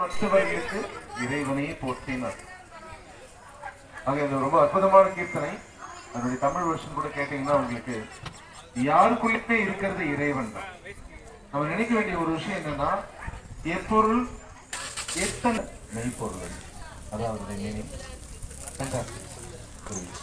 மற்றவர்களுக்கு இறைவனையே போற்றினார். ஆக இது ரொம்ப அற்புதமான கீர்த்தனை. அதனுடைய தமிழ் வருஷம் கூட கேட்டீங்கன்னா உங்களுக்கு யாருக்குள்ளே இருக்கிறது இறைவன் தான். நம்ம நினைக்க வேண்டிய ஒரு விஷயம் என்னன்னா எப்பொருள் எத்தனை மெய்ப்பொருள் அதாவது மீனிங் புரியுது.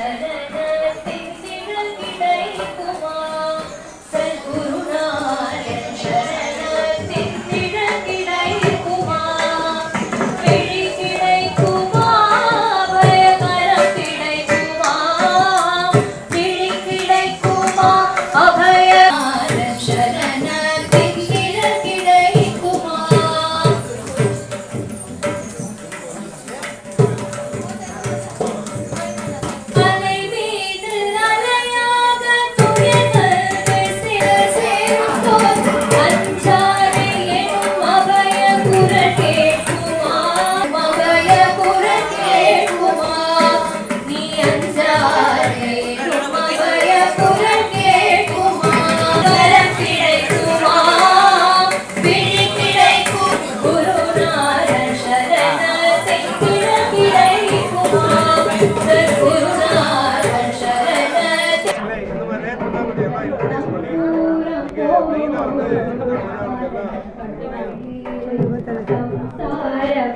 da da da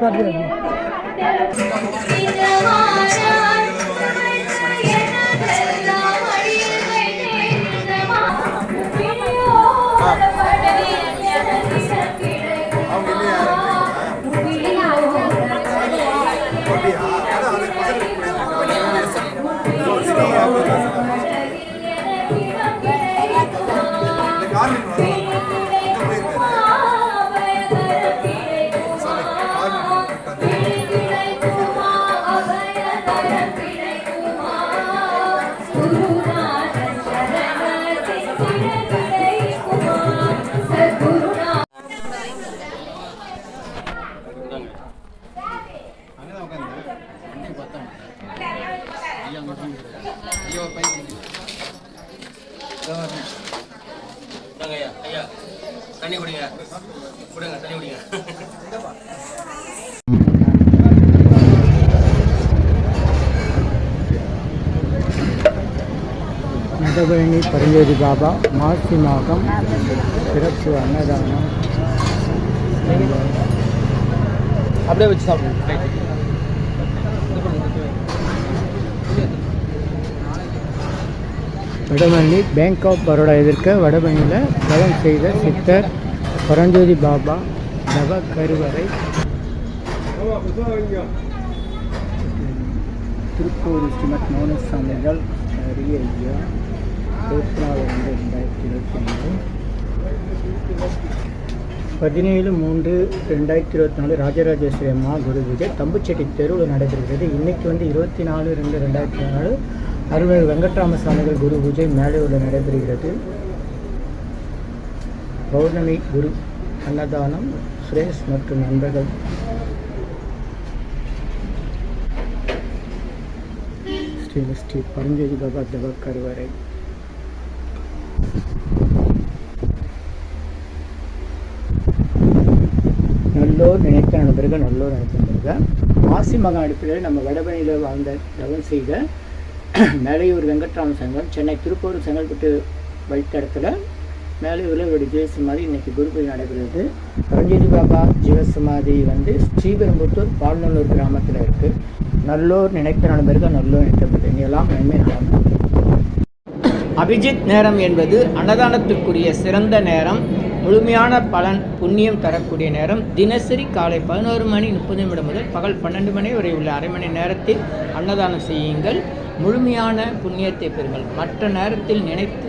Obrigado. குடிங்க. குடுங்க தண்ணி குடிங்க. மதபழனி பரஞ்சோதி பாபா மாசி மாதம் சிறப்பு அன்னதானம். அப்படியே வச்சு சாப்பிடுங்க. வடபழனி பேங்க் ஆஃப் பரோடா எதிர்க்க வடபழனியில் தவம் செய்த சித்தர் பரஞ்சோதி பாபா நவ கருவறை. திருப்பூர் ஸ்ரீமத் மௌனசாமிகள் அரிய ஐயா இருபத்தி நாலு ரெண்டு ரெண்டாயிரத்தி இருபத்தி நாலு பதினேழு மூன்று ரெண்டாயிரத்தி இருபத்தி நாலு ராஜராஜேஸ்வரி அம்மா குரு விஜய் தம்புச்செட்டி தெருவில் நடைபெறுகிறது. இன்றைக்கி வந்து இருபத்தி நாலு ரெண்டு ரெண்டாயிரத்தி நாலு அருள்மிகு வெங்கட்ராம சுவாமிகள் குரு பூஜை மேலூரில் நடைபெறுகிறது. பௌர்ணமி குரு அன்னதானம் சுரேஷ் மற்றும் நண்பர்கள். ஸ்ரீ ஸ்ரீ பரஞ்சோதி பாபா தவ கருவறை நல்லோர் நினைத்த நண்பர்கள் நல்லோர் நினைத்த நண்பர்கள். மாசி மகா அடிப்படையில் நம்ம வடபணியில் வாழ்ந்த தவம் செய்த மேலையூர் வெங்கட்ராம சங்கம் சென்னை திருப்பூர் செங்கல்பட்டு வழித்தடத்தில் மேலையூரில் இவருடைய ஜீவசமாதி இன்னைக்கு குரு பூஜை நடைபெறுகிறது பரஞ்சோதி பாபா ஜீவசமாதி வந்து ஸ்ரீபெரும்புத்தூர் பால்நல்லூர் கிராமத்தில் இருக்குது நல்லோர் நினைத்த நண்பர்கள் நல்லோர் நினைத்த இங்கெல்லாம் நன்மை நடக்கும் அபிஜித் நேரம் என்பது அன்னதானத்திற்குரிய சிறந்த நேரம். முழுமையான பலன் புண்ணியம் தரக்கூடிய நேரம். தினசரி காலை பதினோரு மணி முப்பது நிமிடம் முதல் பகல் பன்னெண்டு மணி வரை உள்ள அரை மணி நேரத்தில் அன்னதானம் செய்யுங்கள். முழுமையான புண்ணியத்தை பெறுங்கள். மற்ற நேரத்தில் நினைத்து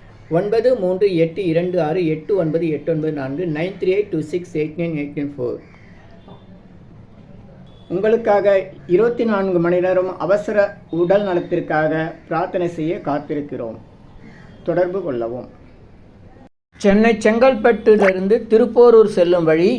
ஒன்பது மூன்று எட்டு இரண்டு ஆறு எட்டு ஒன்பது எட்டு ஒன்பது நான்கு nine three eight two six eight nine eight nine four. உங்களுக்காக இருபத்தி நான்கு மணி நேரம் அவசர உடல் நலத்திற்காக பிரார்த்தனை செய்ய காத்திருக்கிறோம். தொடர்பு கொள்ளவும். சென்னை செங்கல்பட்டிலிருந்து திருப்போரூர் செல்லும் வழி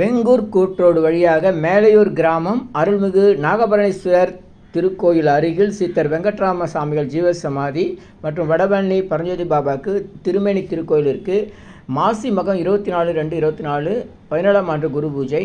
வெங்கூர் கூற்றோடு வழியாக மேலையூர் கிராமம் அருள்மிகு நாகபரணேஸ்வர் திருக்கோயில் அருகில் சித்தர் வெங்கட்ராம சாமிகள் ஜீவசமாதி மற்றும் வடபழனி பரஞ்சோதி பாபாவுக்கு திருமேனி திருக்கோயில் இருக்குது மாசி மகம் இருபத்தி நாலு ரெண்டு இருபத்தி நாலு பதினேழாம் ஆண்டு குரு பூஜை.